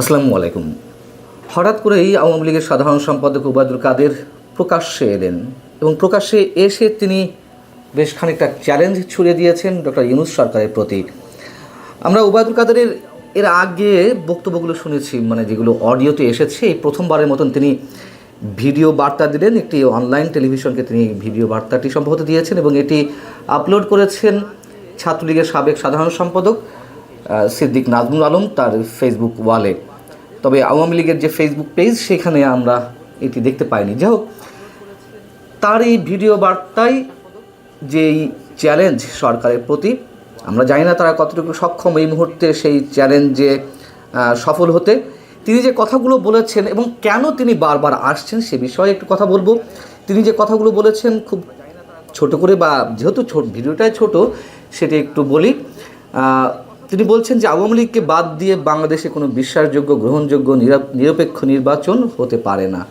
আসসালামু আলাইকুম। হঠাৎ করেই আওয়ামী লীগের সাধারণ সম্পাদক উবায়দুল কাদের প্রকাশ্যে এলেন এবং প্রকাশ্যে এসে তিনি বেশ খানিকটা চ্যালেঞ্জ ছুড়ে দিয়েছেন ডক্টর ইউনুস সরকারের প্রতি। আমরা উবায়দুল কাদেরের এর আগে বক্তব্যগুলো শুনেছি মানে যেগুলো অডিওতে এসেছে প্রথমবারের মতন তিনি ভিডিও বার্তা দিলেন, একটি অনলাইন টেলিভিশনকে তিনি ভিডিও বার্তাটি সম্ভবত দিয়েছেন এবং এটি আপলোড করেছেন ছাত্রলীগের সাবেক সাধারণ সম্পাদক সিদ্দিক নাজমুল আলম তার ফেসবুক ওয়ালে তবে আওয়ামী লীগের যে ফেসবুক পেজ সেখানে আমরা এটি দেখতে পাইনি। যাই হোক, তার এই ভিডিও বার্তায় যেই চ্যালেঞ্জ সরকারের প্রতি, আমরা জানি না তারা কতটুকু সক্ষম এই মুহূর্তে সেই চ্যালেঞ্জে সফল হতে। তিনি যে কথাগুলো বলেছেন এবং কেন তিনি বারবার আসছেন সে বিষয়ে একটু কথা বলব। তিনি যে কথাগুলো বলেছেন খুব ছোট করে বা যেহেতু ভিডিওটাই ছোট, সেটি একটু বলি। তিনি বলছেন যে আওয়ামী লীগকে বাদ দিয়ে বাংলাদেশে কোনো বিশ্বাসযোগ্য, গ্রহণযোগ্য, নিরা- নিরপেক্ষ নির্বাচন হতে পারে না।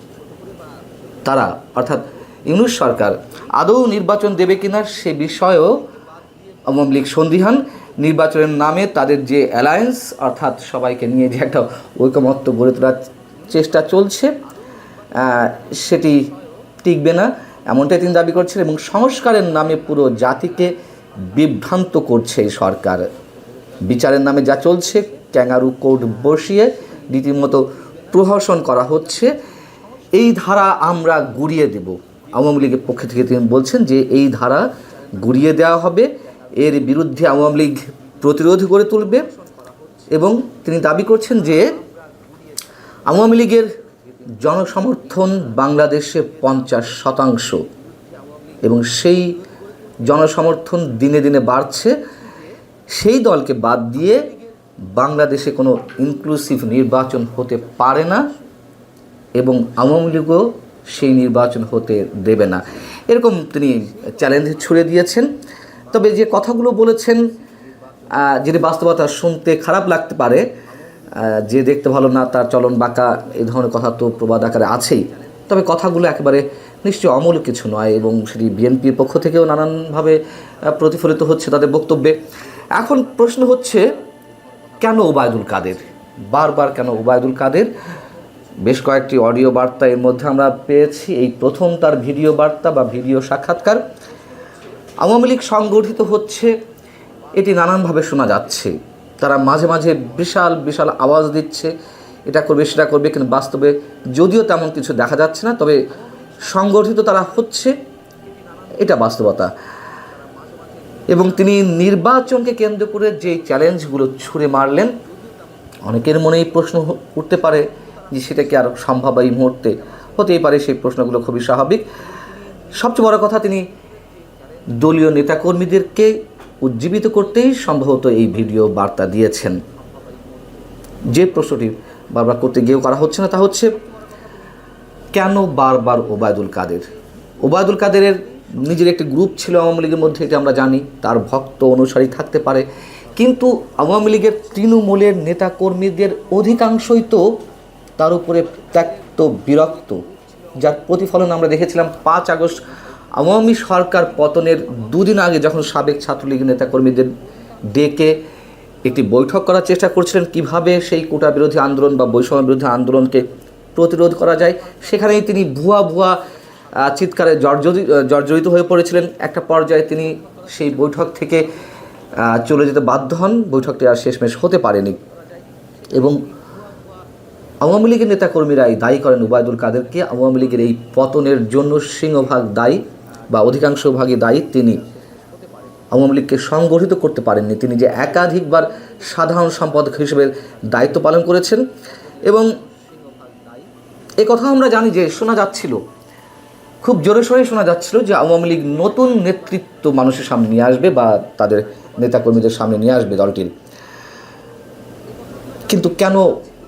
তারা, অর্থাৎ ইউনুস সরকার আদৌ নির্বাচন দেবে কিনা সে বিষয়েও আওয়ামী লীগ সন্দিহান। নির্বাচনের নামে তাদের যে অ্যালায়েন্স, অর্থাৎ সবাইকে নিয়ে যে একটা ঐকমত্য গড়ে তোলার চেষ্টা চলছে সেটি টিকবে না, এমনটাই তিনি দাবি করছেন এবং সংস্কারের নামে পুরো জাতিকে বিভ্রান্ত করছে এই সরকার। বিচারের নামে যা চলছে, ক্যাঙ্গারু কোর্ট বসিয়ে রীতিমতো প্রহসন করা হচ্ছে। এই ধারা আমরা গুড়িয়ে দেব। আওয়ামী লীগের পক্ষ থেকে তিনি বলছেন যে এই ধারা গুড়িয়ে দেওয়া হবে। এর বিরুদ্ধে আওয়ামী লীগ প্রতিরোধ গড়ে তুলবে এবং তিনি দাবি করছেন যে আওয়ামী লীগের জনসমর্থন বাংলাদেশে পঞ্চাশ শতাংশ এবং সেই জনসমর্থন দিনে দিনে বাড়ছে। সেই দলকে বাদ দিয়ে বাংলাদেশে কোনো ইনক্লুসিভ নির্বাচন হতে পারে না এবং আওয়ামী লীগও সেই নির্বাচন হতে দেবে না। এরকম তিনি চ্যালেঞ্জ ছুড়ে দিয়েছেন। তবে যে কথাগুলো বলেছেন যেটি বাস্তবতা শুনতে খারাপ লাগতে পারে যে দেখতে ভালো না, তার চলন বাঁকা এই ধরনের কথা তো প্রবাদ আকারে আছেই। তবে কথাগুলো একেবারে নিশ্চয়ই অমূল কিছু নয় এবং সেটি বিএনপির পক্ষ থেকেও নানানভাবে প্রতিফলিত হচ্ছে তাদের বক্তব্যে। এখন প্রশ্ন হচ্ছে, কেন ওবায়দুল কাদের? বারবার কেন ওবায়দুল কাদের? বেশ কয়েকটি অডিও বার্তা এর মধ্যে আমরা পেয়েছি। এই প্রথম তার ভিডিও বার্তা বা ভিডিও সাক্ষাৎকার। আওয়ামী লীগ সংগঠিত হচ্ছে, এটি নানানভাবে শোনা যাচ্ছে। তারা মাঝে মাঝে বিশাল বিশাল আওয়াজ দিচ্ছে। এটা করবে, সেটা করবে, কিন্তু বাস্তবে যদিও তেমন কিছু দেখা যাচ্ছে না। তবে সংগঠিত তারা হচ্ছে, এটা বাস্তবতা। এবং তিনি নির্বাচনকে কেন্দ্র করে যে চ্যালেঞ্জগুলো ছুঁড়ে মারলেন, অনেকের মনে এই প্রশ্ন উঠতে পারে যে সেটা কি আর সম্ভব এই মুহূর্তে হতেই পারে, সেই প্রশ্নগুলো খুবই স্বাভাবিক। সবচেয়ে বড় কথা, তিনি দলীয় নেতাকর্মীদেরকে উজ্জীবিত করতেই সম্ভবত এই ভিডিও বার্তা দিয়েছেন। যে প্রশ্নটি বারবার করতে গিয়েও করা হচ্ছে না, তা হচ্ছে, কেন বারবার ওবায়দুল কাদের? ওবায়দুল কাদেরের নিজের একটি গ্রুপ ছিল আওয়ামী লীগের মধ্যে, এটা আমরা জানি, তার ভক্ত অনুসারী থাকতে পারে। কিন্তু আওয়ামী লীগের তৃণমূলের নেতাকর্মীদের অধিকাংশই তো তার উপরে ত্যক্ত, বিরক্ত, যার প্রতিফলন আমরা দেখেছিলাম পাঁচ আগস্ট। আওয়ামী সরকার পতনের দুদিন আগে যখন সাবেক ছাত্রলীগের নেতাকর্মীদের ডেকে একটি বৈঠক করার চেষ্টা করছিলেন, কীভাবে সেই কোটা বিরোধী আন্দোলন বা বৈষম্য বিরোধী আন্দোলনকে প্রতিরোধ করা যায়, সেখানেই তিনি ভুয়া ভুয়া চিৎকারে জর্জরিত হয়ে পড়েছিলেন। একটা পর্যায়ে তিনি সেই বৈঠক থেকে চলে যেতে বাধ্য হন। বৈঠকটি আর শেষমেশ হতে পারেনি। এবং আওয়ামী লীগের নেতাকর্মীরাই দায়ী করেন উবায়দুল কাদেরকে। আওয়ামী লীগের এই পতনের জন্য সিংহভাগ দায়ী বা অধিকাংশ ভাগই দায়ী তিনি। আওয়ামী লীগকে সংগঠিত করতে পারেননি। তিনি যে একাধিকবার সাধারণ সম্পাদক হিসেবে দায়িত্ব পালন করেছেন। এবং এ কথা আমরা জানি যে শোনা যাচ্ছিল খুব জোরে সোরে শোনা যাচ্ছিল যে আওয়ামী লীগ নতুন নেতৃত্ব মানুষের সামনে নিয়ে আসবে বা তাদের নেতাকর্মীদের সামনে নিয়ে আসবে দলটির। কিন্তু কেন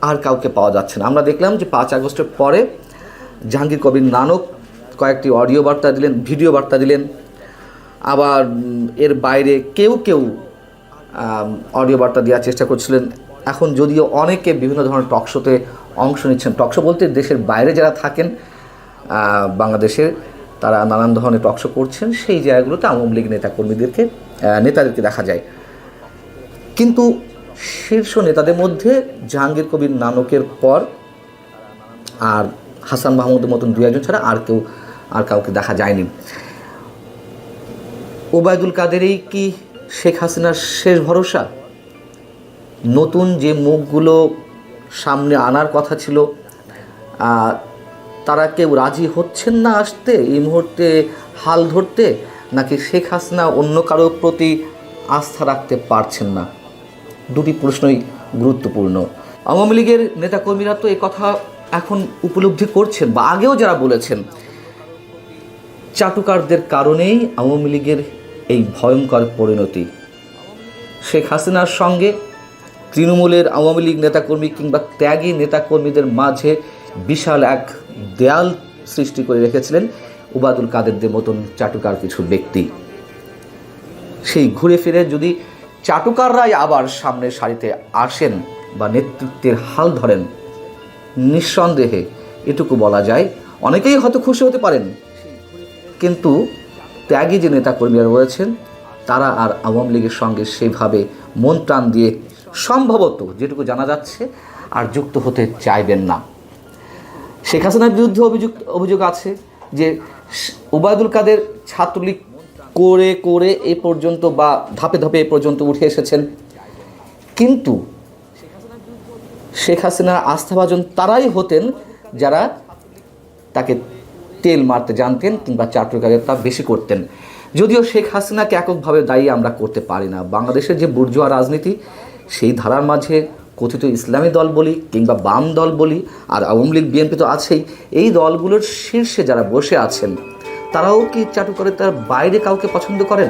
আর কাউকে পাওয়া যাচ্ছে না? আমরা দেখলাম যে পাঁচ আগস্টের পরে জাহাঙ্গীর কবির নানক কয়েকটি অডিও বার্তা দিলেন, ভিডিও বার্তা দিলেন। আবার এর বাইরে কেউ কেউ অডিও বার্তা দেওয়ার চেষ্টা করছিলেন। এখন যদিও অনেকে বিভিন্ন ধরনের টক শোতে অংশ নিচ্ছেন, টক শো বলতে দেশের বাইরে যারা থাকেন বাংলাদেশের তারা নানান ধরনের টক শো করছেন, সেই জায়গাগুলোতে আওয়ামী লীগ নেতাকর্মীদেরকে নেতাদেরকে দেখা যায়। কিন্তু শীর্ষ নেতাদের মধ্যে জাহাঙ্গীর কবির নানকের পর আর হাসান মাহমুদের মতন দু একজন ছাড়া আর কেউ, আর কাউকে দেখা যায়নি। ওবায়দুল কাদেরই কি শেখ হাসিনার শেষ ভরসা? নতুন যে মুখগুলো সামনে আনার কথা ছিল তারা কেউ রাজি হচ্ছেন না আসতে? এই মুহূর্তে হাল ধরতে? নাকি শেখ হাসিনা অন্য কারোর প্রতি আস্থা রাখতে পারছেন না? দুটি প্রশ্নই গুরুত্বপূর্ণ। আওয়ামী লীগের নেতাকর্মীরা তো কথা এখন উপলব্ধি করছেন বা আগেও যারা বলেছেন। চাটুকারদের কারণেই আওয়ামী লীগের এই ভয়ঙ্কর পরিণতি। শেখ হাসিনার সঙ্গে তৃণমূলের আওয়ামী লীগ নেতাকর্মী কিংবা ত্যাগী নেতাকর্মীদের মাঝে বিশাল এক দেয়াল সৃষ্টি করে রেখেছিলেন উবাদুল কাদেরদের মতন চাটুকার কিছু ব্যক্তি। সেই ঘুরে ফিরে যদি চাটুকাররাই আবার সামনের সারিতে আসেন বা নেতৃত্বের হাল ধরেন, নিঃসন্দেহে এটুকু বলা যায়, অনেকেই হয়তো খুশি হতে পারেন। কিন্তু ত্যাগী যে নেতাকর্মীরা রয়েছেন, তারা আর আওয়ামী লীগের সঙ্গে সেভাবে মন প্রাণ দিয়ে সম্ভবত যেটুকু জানা যাচ্ছে আর যুক্ত হতে চাইবেন না। শেখ হাসিনার বিরুদ্ধে অভিযোগ অভিযোগ আছে যে ওবায়দুল কাদের ছাত্রলীগ করে করে এ পর্যন্ত বা ধাপে ধাপে এ পর্যন্ত উঠে এসেছেন। কিন্তু শেখ হাসিনার আস্থাভাজন তারাই হতেন যারা তাকে তেল মারতে জানতেন কিংবা চাটুকারিতা বেশি করতেন। যদিও শেখ হাসিনাকে এককভাবে দায়ী আমরা করতে পারি না। বাংলাদেশের যে বুর্জোয়া রাজনীতি, সেই ধারার মাঝে কথিত ইসলামী দল বলি কিংবা বাম দল বলি, আর আওয়ামী লীগ, বিএনপি তো আছেই, এই দলগুলোর শীর্ষে যারা বসে আছেন, তারাও কি চাটুকারিতার বাইরে কাউকে পছন্দ করেন?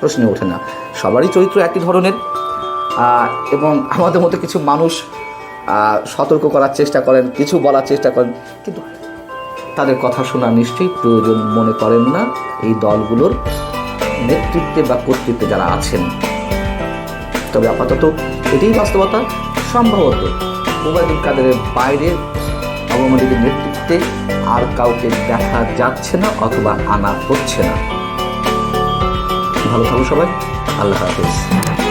প্রশ্ন ওঠে না। সবারই চরিত্র একই ধরনের এবং আমাদের মতো কিছু মানুষ সতর্ক করার চেষ্টা করেন, কিছু বলার চেষ্টা করেন, কিন্তু তাদের কথা শোনা নিশ্চয়ই প্রয়োজন মনে করেন না এই দলগুলোর নেতৃত্বে বা কর্তৃত্বে যারা আছেন। তবে আপাতত এটাই বাস্তবতা সম্ভবত। ওবায়দুল কাদেরের বাইরে আওয়ামী লীগের নেতৃত্বে আর কাউকে দেখা যাচ্ছে না অথবা আনা হচ্ছে না। ভালো থাকো সবাই। আল্লাহ হাফিজ।